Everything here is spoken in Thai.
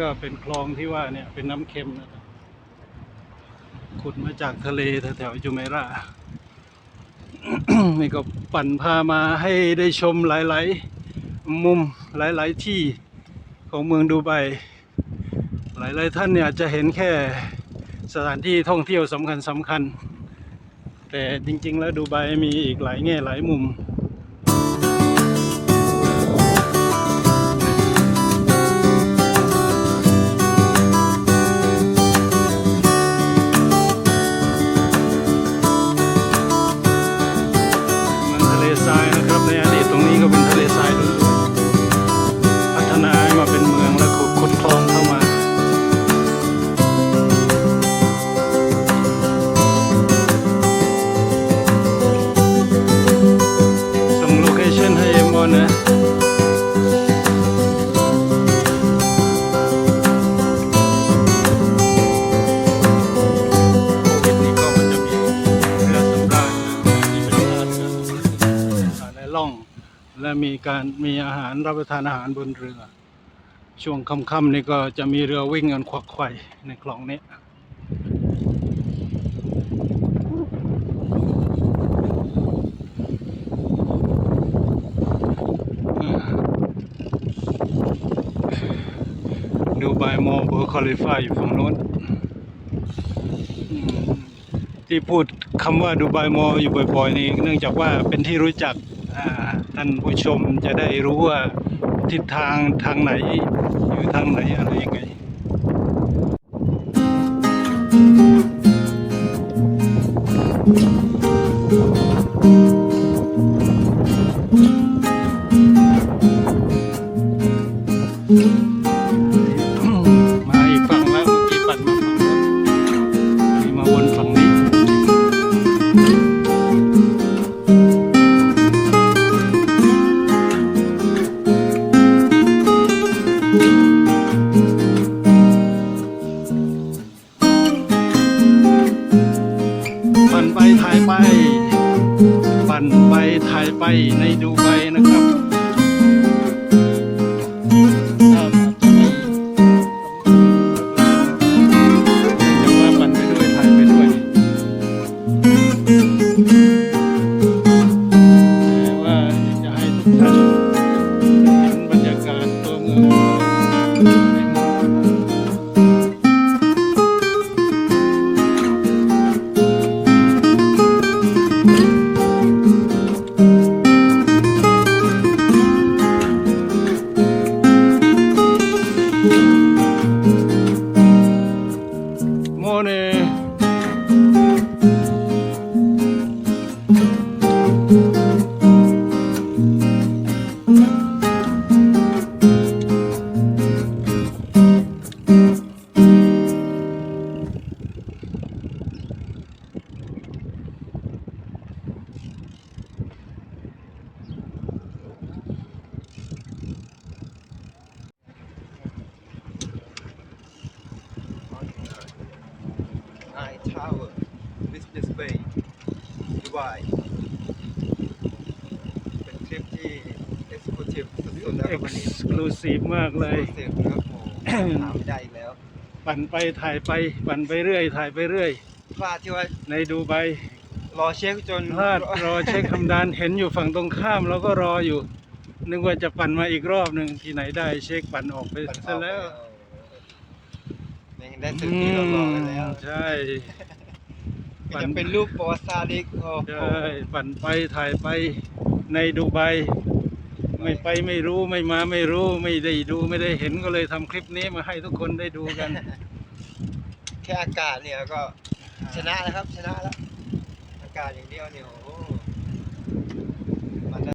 ก็เป็นคลองที่ว่าเนี่ยเป็นน้ำเค็มนะครับขุดมาจากทะเลแถวๆจูเมรานี่ก็ปั่นพามาให้ได้ชมหลาย ๆ มุมหลาย ๆ ที่ของเมืองดูไบหลาย ๆ ท่านเนี่ยอาจจะเห็นแค่สถานที่ท่องเที่ยวสำคัญสำคัญ แต่จริง ๆ แล้วดูไบมีอีกหลายแง่หลายมุม และมีการมีอาหารรับประทานอาหารบนเรือ ช่วงค่ำๆนี่ก็จะมีเรือวิ่งกันควักไข่ในคลองนี้ดูไบมอลเบอร์คอลิฟาอยู่ฝั่งโน้นที่พูดคำว่าดูไบมอลอยู่บ่อยๆนี่เนื่องจากว่าเป็นที่รู้จัก ท่านผู้ชมจะได้รู้ว่าทิศทางทางไหนอยู่ทางไหนอะไรยังไงมา ไปถ่ายไป ปั่นไปถ่ายไปในดูไบนะครับ โมเนไอทาวเวอร์บิสเนสเบย์ดูไบเป็นทริปที่เอ็กซ์คลูซีฟสุดๆแล้วเอ็ครับกวันนี้ซ์คลูซีฟมากเลยเอ็กซ์คลูซีฟนะครับผมหาไม่ได้อีกแล้วปั่นไปถ่ายไปปั่นไปเรื่อย ถ่ายไปเรื่อย พลาดที่ว่าในดูไบรอเช็คจนพลาดรอเช็คคำดานเห็นอยู่ฝั่งตรงข้ามเราก็รออยู่ นึกว่าจะปั่นมาอีกรอบหนึ่งที่ไหนได้เช็คปั่นออกไปปั่นซะแล้ว แม่งได้สื่อที่เรารอกันแล้วใช่ก็จะเป็นรูปประวัติศาสตร์อีกโอ้โหใช่ปั่นไปถ่ายไปในดูไบไม่ไปไม่รู้ไม่มาไม่รู้ไม่ได้ดูไม่ได้เห็นก็เลยทำคลิปนี้มาให้ทุกคนได้ดูกัน แค่อากาศเนี่ยก็ชนะแล้วครับชนะแล้ว อากาศอย่างเดียวเนี่ยโอ้โห